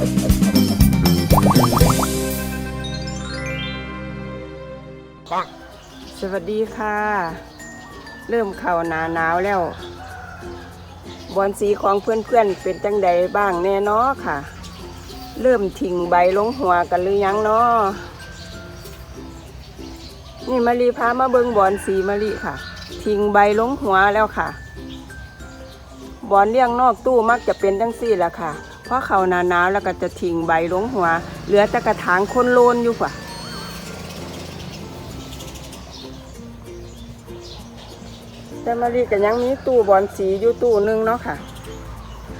สวัสดีค่ะ เริ่มเข้าหนาหนาวแล้ว บอนสีของเพื่อนๆเป็นจังใดบ้างแน่นอค่ะ เริ่มทิ้งใบลงหัวกันหรือยังเนาะนี่มารีพามาเบิงบอนสีมะลิค่ะ ทิ้งใบลงหัวแล้วค่ะบอนเลี้ยงนอกตู้มักจะเป็นจังซี่แหละค่ะ พราะเขาหนาหนาวแล้วก็จะทิ้งใบลงหัว เหลือแต่กระถางคนโลนอยู่ค่ะแต่มะลิก็ยังมีตู้บอนสีอยู่ตู้หนึงเนาะค่ะ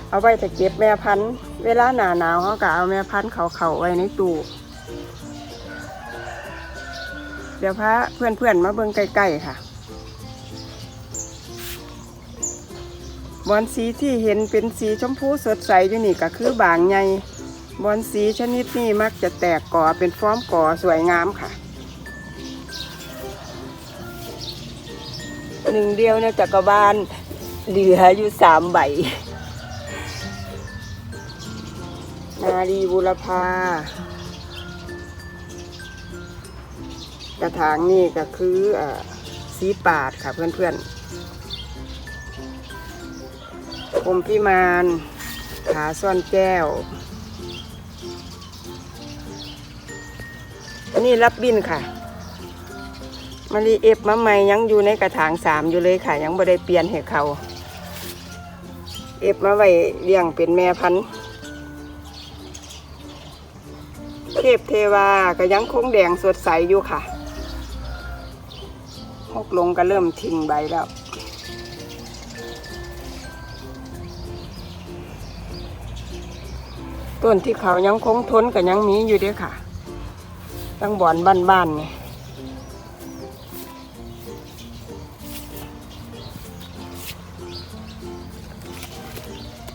เอาไว้ถ้าเก็บแม่พันธุ์เวลาหนาหนาวเขาก็เอาแม่พันธุ์เขาเขาไว้ในตู้เดี๋ยวพระเพื่อนๆมาเบิ่งใกล้ๆค่ะ บอนสีที่เห็นเป็นสีชมพูสดใสอยู่นี่ก็คือบางใหญ่บอนสีชนิดนี้มักจะแตกก่อเป็นฟอร์มก่อสวยงามค่ะหนึ่งเดียวในจักรบาลเหลืออยู่สามใบ นารีบุรพากระถางนี่ก็คืออสีปาดค่ะเพื่อนๆ กรมพิมานขาซ่อนแก้วนนี้รับบินค่ะมารีเอฟมาใหม่ยังอยู่ในกระถางสามอยู่เลยค่ะ ยังบ่ได้เปลี่ยนให้เขา เอฟมาไว้เลี้ยงเป็นแม่พันธุ์เทพเทวาก็ยังคงแดงสดใสอยู่ค่ะ หกลงก็เริ่มทิ้งใบแล้ว ต้นที่เขายังคงทนก็ยังมีอยู่เด้ค่ะ ตั้งบ่อนบ้านๆนี่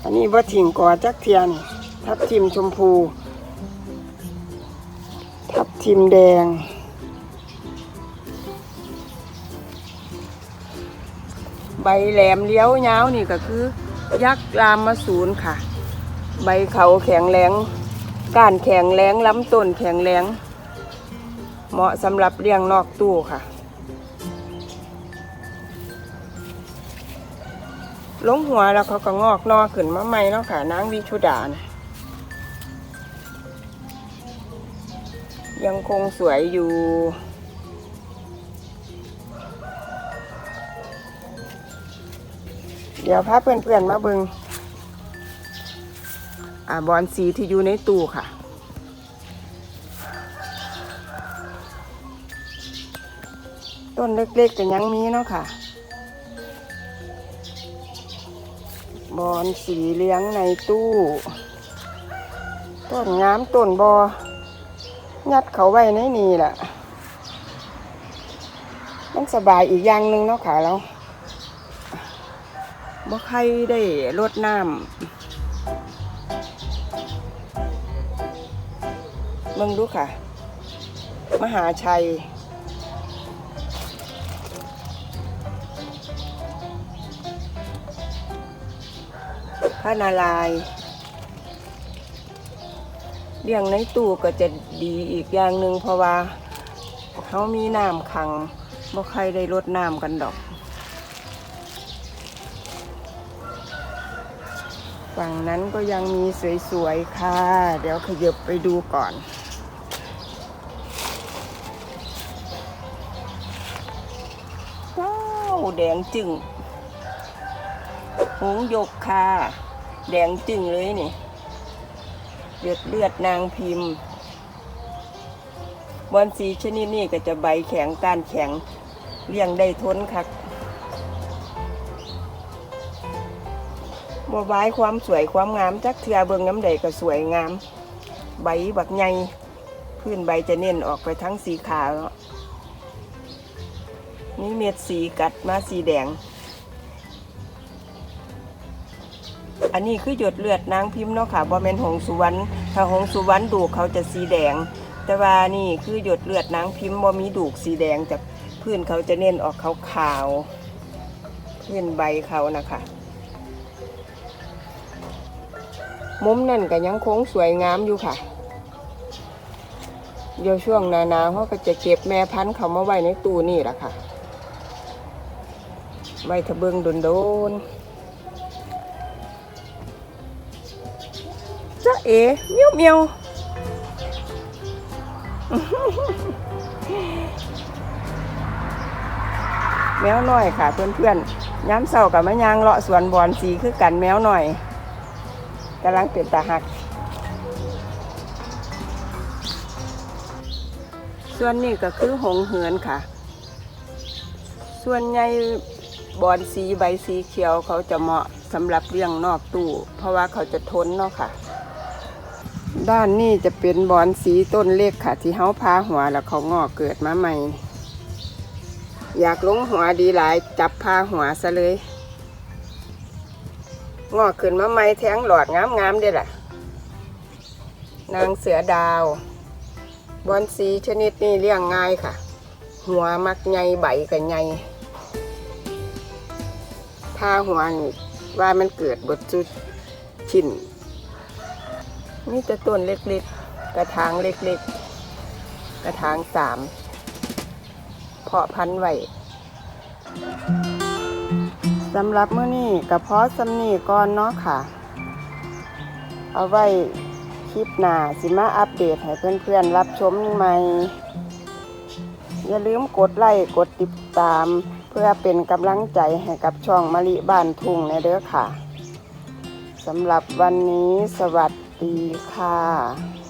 อันนี้ว่าถิ่งกอจักเทียน ทับทิมชมพู ทับทิมแดง ใบแหลมเลี้ยวยาวนี่ก็คือ ยักษ์รามมาศูนย์ค่ะ ใบเขาแข็งแรงก้านแข็งแรงลำต้นแข็งแรงเหมาะสำหรับเลี้ยงนอกตู้ค่ะ ลงหัวแล้วเขาก็งอกนอขึ้นมาใหม่เนาะค่ะนางวิชุดานะยังคงสวยอยู่ เดี๋ยวพาเพื่อนๆมาเบิงอ่า บอนสีที่อยู่ในตู้ค่ะ ต้นเล็กๆก็ยังมีเนาะค่ะ บอนสีเลี้ยงในตู้ ต้นงามต้นบอยัดเขาไว้ในนี่แหละมันสบายอีกอย่างหนึ่งเนาะค่ะแล้วบ่ใครได้รดน้ำ เบิ่งดูค่ะ มหาชัย พระนารายเลี้ยงในตู้ก็จะดีอีกอย่างหนึ่งเพราะว่าเขามีน้ำขังบ่ใครได้รดน้ำกันดอกฝั่งนั้นก็ยังมีสวยๆ ค่ะ เดี๋ยวขยับไปดูก่อน ว้าว แดงจึงหงยกค่ะแดงจึงเลยนี่เลือดเลือดนางพิมพ์บอนสีชนิดนี้ก็จะใบแข็งก้านแข็งเลี้ยงได้ทนคักบัวบายความสวยความงามจักเทือเบิงน้ำใดก็สวยงาม ใบบักใหญ่พื้นใบจะเน้นออกไปทั้งสีขาว นี่เม็ดสีกัดมาสีแดง อันนี้คือหยดเลือดนางพิมพ์เนาะค่ะบ่แม่นหงสุวรรณถ้าหงสุวรรณดูกเขาจะสีแดง แต่ว่านี่คือหยดเลือดนางพิมพ์บ่มีดูกสีแดงจากพื้นเขาจะเน้นออกขาวๆพื้นใบเขานะคะมุมนั่นก็ยังคงสวยงามอยู่ค่ะเดี๋ยวช่วงนานาเขาก็จะเก็บแม่พันธุ์เขามาไว้ในตู้นี่แหละค่ะ ไว้ทะเบิงโดนโดนจ้าเอ๋เมียวเมียวแมวน้อยค่ะเพื่อนๆย้ำเศร้ากับมะยางเลาะสวนบอนสีคือกันแมวหน่อยกำลังเป็นตาหัก ส่วนนี้ก็คือหงเหือนค่ะ ส่วนใหญ่ บอนสีใบสีเขียวเขาจะเหมาะสำหรับเลี้ยงนอกตู้ เพราะว่าเขาจะทนเนาะค่ะ ด้านนี้จะเป็นบอนสีต้นเล็กค่ะ ที่เฮาพาหัวแล้วเขางอกเกิดมาใหม่ อยากลงหัวดีหลายจับพาหัวซะเลย งอกขึ้นมาใหม่แทงหลอดงามๆเด้ล่ะ นางเสือดาว บอนสีชนิดนี้เลี้ยงง่ายค่ะ หัวมักใหญ่ใบกับใหญ่ พาหัวนี่ว่ามันเกิดบดจุดชิ้นนี่จะต้นเล็กๆ กระถางเล็กๆ กระถางสาม เพาะพันธุ์ไว้สำหรับมื้อนี้กระเพาะสำนีก่อนเนาะค่ะ เอาไว้คลิปหน้าสิมาอัปเดตให้เพื่อนๆ รับชมใหม่ อย่าลืมกดไลค์กดติดตาม พื่อเป็นกำลังใจให้กับช่องมะลิบ้านทุ่งในเด้อค่ะสำหรับวันนี้สวัสดีค่ะ